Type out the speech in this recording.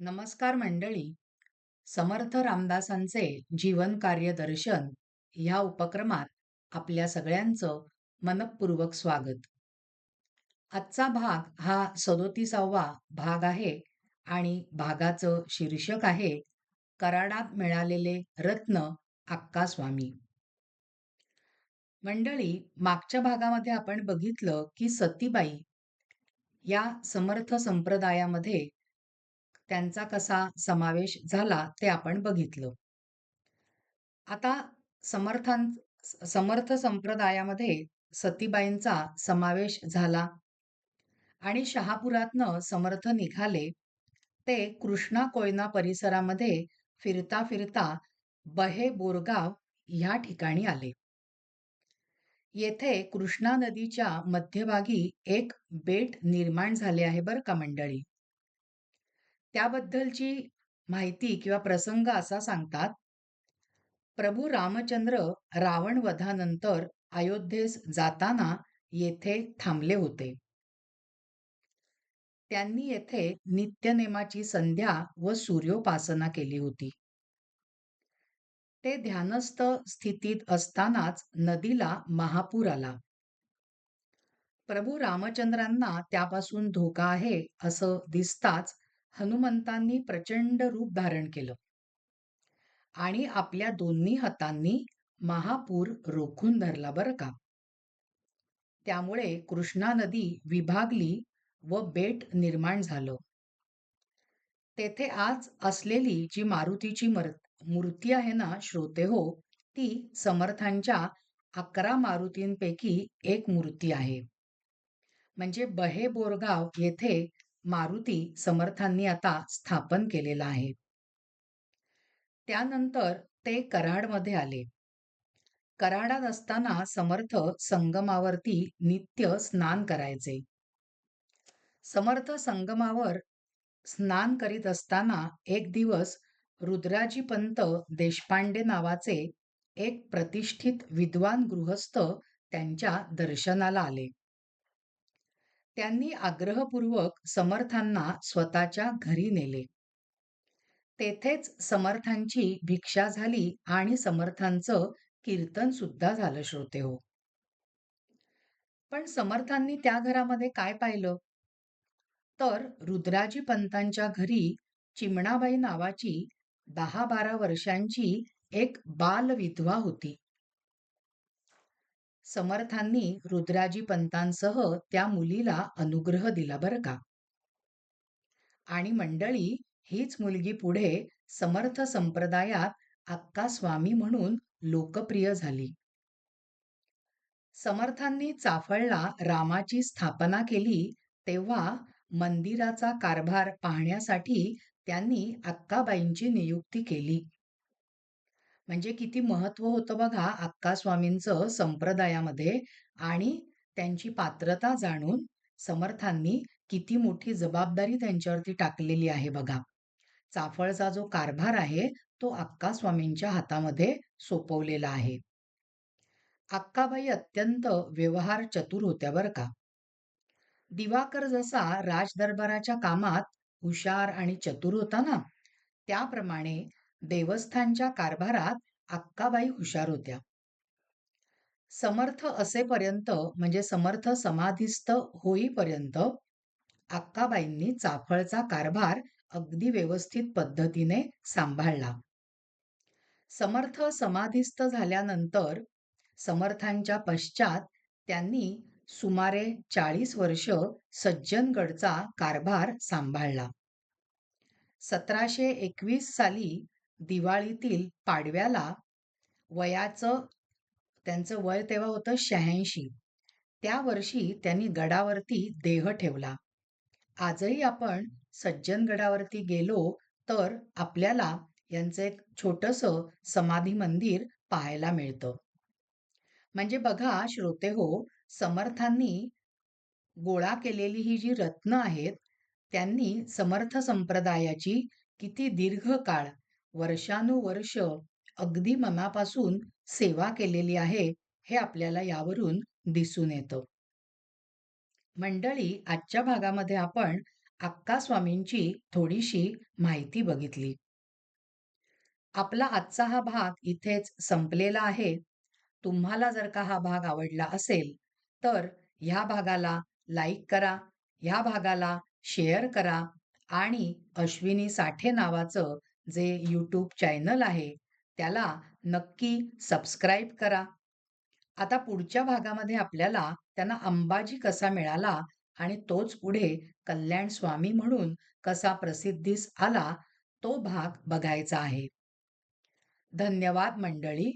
नमस्कार मंडळी. समर्थ रामदासांचे जीवन कार्य दर्शन ह्या उपक्रमात आपल्या सगळ्यांचं मनपूर्वक स्वागत. आजचा भाग हा सदोतीसावा भाग आहे आणि भागाचं शीर्षक आहे कराडात मिळालेले रत्न अक्का स्वामी मंडळी मागच्या भागामध्ये आपण बघितलं की सतीबाई या समर्थ संप्रदायामध्ये त्यांचा कसा समावेश झाला ते आपण बघितलं. आता समर्थां समर्थ संप्रदायामध्ये सतीबाईंचा समावेश झाला आणि शहापुरातनं समर्थ निघाले. ते कृष्णा कोयना परिसरामध्ये फिरता फिरता बहे बोरगाव ह्या ठिकाणी आले. येथे कृष्णा नदीच्या मध्यभागी एक बेट निर्माण झाले आहे बरं का मंडळी? त्याबद्दलची माहिती किंवा प्रसंग असा सांगतात प्रभू रामचंद्र रावण वधानंतर अयोध्येस जाताना येथे थांबले होते. त्यांनी येथे नित्यनेमाची संध्या व सूर्योपासना केली होती. ते ध्यानस्थ स्थितीत असतानाच नदीला महापूर आला. प्रभू रामचंद्रांना त्यापासून धोका आहे असं दिसताच हनुमंतांनी प्रचंड रूप धारण केलं. आणि आपल्या दोन्ही हातांनी महापूर रोखून धरला बरं का. त्यामुळे कृष्णा नदी विभागली व बेट निर्माण झालं. तेथे आज असलेली जी मारुतीची मूर्ती आहे ना श्रोते हो ती समर्थांच्या अकरा मारुतींपैकी एक मूर्ती आहे. म्हणजे बहे बोरगाव येथे मारुती समर्थांनी आता स्थापन केलेला आहे. त्यानंतर ते कराडमध्ये आले. कराडात असताना समर्थ संगमावरती नित्य स्नान करायचे. समर्थ संगमावर स्नान करीत असताना एक दिवस रुद्राजी पंत देशपांडे नावाचे एक प्रतिष्ठित विद्वान गृहस्थ त्यांच्या दर्शनाला आले. त्यांनी आग्रहपूर्वक समर्थांना स्वतःच्या घरी नेले. तेथेच समर्थांची भिक्षा झाली आणि समर्थांचं कीर्तन सुद्धा झालं श्रोते हो. पण समर्थांनी त्या घरामध्ये काय पाहिलं? तर रुद्राजी पंतांच्या घरी चिमणाबाई नावाची दहा बारा वर्षांची एक बाल विधवा होती. समर्थांनी रुद्राजी पंतांसह त्या मुलीला अनुग्रह दिला बरं का? आणि मंडळी हीच मुलगी पुढे समर्थ संप्रदायात अक्का स्वामी म्हणून लोकप्रिय झाली. समर्थांनी चाफळला रामाची स्थापना केली तेव्हा मंदिराचा कारभार पाहण्यासाठी त्यांनी अक्काबाईंची नियुक्ती केली. म्हणजे किती महत्त्व होतं बघा अक्का स्वामींचं संप्रदायामध्ये आणि त्यांची पात्रता जाणून समर्थांनी किती मोठी जबाबदारी त्यांच्यावरती टाकलेली आहे बघा. चाफळचा जो कारभार आहे तो अक्का स्वामींच्या हातामध्ये सोपवलेला आहे. अक्काबाई अत्यंत व्यवहार चतुर होत्या बरं का. दिवाकर जसा राजदरबाराच्या कामात हुशार आणि चतुर होता ना त्याप्रमाणे देवस्थानच्या कारभारात अक्काबाई हुशार होत्या. समर्थ असेपर्यंत म्हणजे समर्थ समाधीस्थ होईपर्यंत अक्काबाईंनी चाफळचा कारभार अगदी व्यवस्थित पद्धतीने सांभाळला. समर्थ समाधीस्थ झाल्यानंतर समर्थांच्या पश्चात त्यांनी सुमारे चाळीस वर्ष सज्जनगडचा कारभार सांभाळला. सतराशे एकवीस साली दिवाळीतील पाडव्याला वयाचं त्यांचं वय तेव्हा होतं शहाऐंशी. त्या वर्षी त्यांनी गडावरती देह ठेवला. आजही आपण सज्जनगडावरती गेलो तर आपल्याला यांचं एक छोटंसं समाधी मंदिर पाहायला मिळतं. म्हणजे बघा श्रोते हो समर्थांनी गोळा केलेली ही जी रत्न आहेत त्यांनी समर्थ संप्रदायाची किती दीर्घ काळ वर्षानुवर्ष अगदी मनापासून सेवा केलेली आहे हे आपल्याला यावरून दिसून येतं. मंडळी आजच्या भागामध्ये आपण अक्का स्वामींची थोडीशी माहिती बघितली. आपला आजचा हा भाग इथेच संपलेला आहे. तुम्हाला जर का हा भाग आवडला असेल तर ह्या भागाला लाईक करा ह्या भागाला शेअर करा आणि अश्विनी साठे नावाचं जे यूट्यूब चॅनल आहे त्याला नक्की सबस्क्राईब करा. आता पुढच्या भागामध्ये आपल्याला त्यांना अंबाजी कसा मिळाला आणि तोच पुढे कल्याण स्वामी म्हणून कसा प्रसिद्धीस आला तो भाग बघायचा आहे. धन्यवाद मंडळी.